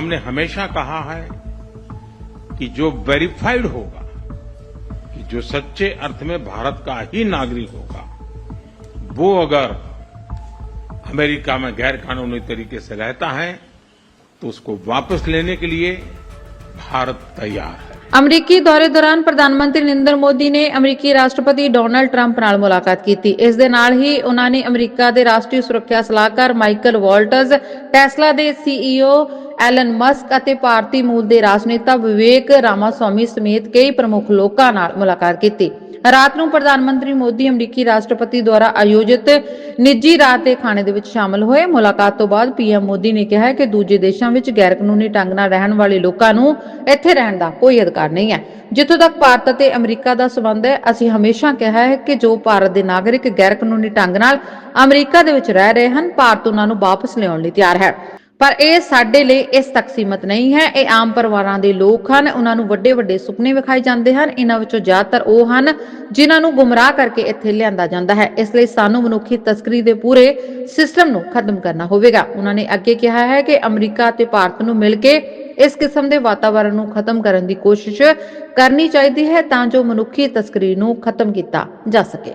हमने हमेशा कहा है कि जो वेरीफाइड होगा कि जो सच्चे अर्थ में भारत का ही नागरिक होगा वो अगर अमेरिका में गैर कानूनी तरीके से रहता है तो उसको वापस लेने के लिए भारत तैयार है ਅਮਰੀਕੀ ਦੌਰੇ ਦੌਰਾਨ ਪ੍ਰਧਾਨ ਮੰਤਰੀ ਨਰਿੰਦਰ ਮੋਦੀ ਨੇ ਅਮਰੀਕੀ ਰਾਸ਼ਟਰਪਤੀ ਡੋਨਾਲਡ ਟਰੰਪ ਨਾਲ ਮੁਲਾਕਾਤ ਕੀਤੀ ਇਸ ਦੇ ਨਾਲ ਹੀ ਉਹਨਾਂ ਨੇ ਅਮਰੀਕਾ ਦੇ ਰਾਸ਼ਟਰੀ ਸੁਰੱਖਿਆ ਸਲਾਹਕਾਰ ਮਾਈਕਲ ਵਾਲਟਜ਼ ਟੈਸਲਾ ਦੇ ਸੀਈਓ ਐਲਨ ਮਸਕ ਅਤੇ ਭਾਰਤੀ ਮੂਲ ਦੇ ਰਾਜਨੇਤਾ ਵਿਵੇਕ ਰਾਮਾਸਵਾਮੀ ਸਮੇਤ ਕਈ ਪ੍ਰਮੁੱਖ ਲੋਕਾਂ ਨਾਲ ਮੁਲਾਕਾਤ ਕੀਤੀ। ਰਾਤ ਨੂੰ ਪ੍ਰਧਾਨ ਮੰਤਰੀ ਮੋਦੀ ਅਮਰੀਕੀ ਰਾਸ਼ਟਰਪਤੀ ਦੁਆਰਾ ਆਯੋਜਿਤ ਨਿੱਜੀ ਰਾਤ ਦੇ ਖਾਣੇ ਦੇ ਵਿੱਚ ਸ਼ਾਮਲ ਹੋਏ। ਮੁਲਾਕਾਤ ਤੋਂ ਬਾਅਦ ਪੀਐਮ ਮੋਦੀ ਨੇ ਕਿਹਾ ਕਿ ਦੂਜੇ ਦੇਸ਼ਾਂ ਵਿੱਚ ਗੈਰ ਕਾਨੂੰਨੀ ਢੰਗ ਨਾਲ ਰਹਿਣ ਵਾਲੇ ਲੋਕਾਂ ਨੂੰ ਇੱਥੇ ਰਹਿਣ ਦਾ ਕੋਈ ਅਧਿਕਾਰ ਨਹੀਂ ਹੈ। ਜਿੱਥੋਂ ਤੱਕ ਭਾਰਤ ਅਤੇ ਅਮਰੀਕਾ ਦਾ ਸਬੰਧ ਹੈ, ਅਸੀਂ ਹਮੇਸ਼ਾ ਕਿਹਾ ਹੈ ਕਿ ਜੋ ਭਾਰਤ ਦੇ ਨਾਗਰਿਕ ਗੈਰ ਕਾਨੂੰਨੀ ਢੰਗ ਨਾਲ ਅਮਰੀਕਾ ਦੇ ਵਿੱਚ ਰਹਿ ਰਹੇ ਹਨ, ਭਾਰਤ ਉਹਨਾਂ ਨੂੰ ਵਾਪਸ ਲਿਆਉਣ ਲਈ ਤਿਆਰ ਹੈ। ਪਰ ਇਹ ਸਾਡੇ ਲਈ ਇਸ ਤੱਕ ਸੀਮਤ ਨਹੀਂ ਹੈ। ਇਹ ਆਮ ਪਰਿਵਾਰਾਂ ਦੇ ਲੋਕ ਹਨ। ਉਹਨਾਂ ਨੂੰ ਵੱਡੇ ਵੱਡੇ ਸੁਪਨੇ ਵਿਖਾਏ ਜਾਂਦੇ ਹਨ। ਇਹਨਾਂ ਵਿੱਚੋਂ ਜ਼ਿਆਦਾਤਰ ਉਹ ਹਨ ਜਿਨ੍ਹਾਂ ਨੂੰ ਗੁੰਮਰਾਹ ਕਰਕੇ ਇੱਥੇ ਲਿਆਂਦਾ ਜਾਂਦਾ ਹੈ। ਇਸ ਲਈ ਸਾਨੂੰ ਮਨੁੱਖੀ ਤਸਕਰੀ ਦੇ ਪੂਰੇ ਸਿਸਟਮ ਨੂੰ ਖਤਮ ਕਰਨਾ ਹੋਵੇਗਾ। ਉਹਨਾਂ ਨੇ ਅੱਗੇ ਕਿਹਾ ਹੈ ਕਿ ਅਮਰੀਕਾ ਅਤੇ ਭਾਰਤ ਨੂੰ ਮਿਲ ਕੇ ਇਸ ਕਿਸਮ ਦੇ ਵਾਤਾਵਰਣ ਨੂੰ ਖਤਮ ਕਰਨ ਦੀ ਕੋਸ਼ਿਸ਼ ਕਰਨੀ ਚਾਹੀਦੀ ਹੈ ਤਾਂ ਜੋ ਮਨੁੱਖੀ ਤਸਕਰੀ ਨੂੰ ਖਤਮ ਕੀਤਾ ਜਾ ਸਕੇ।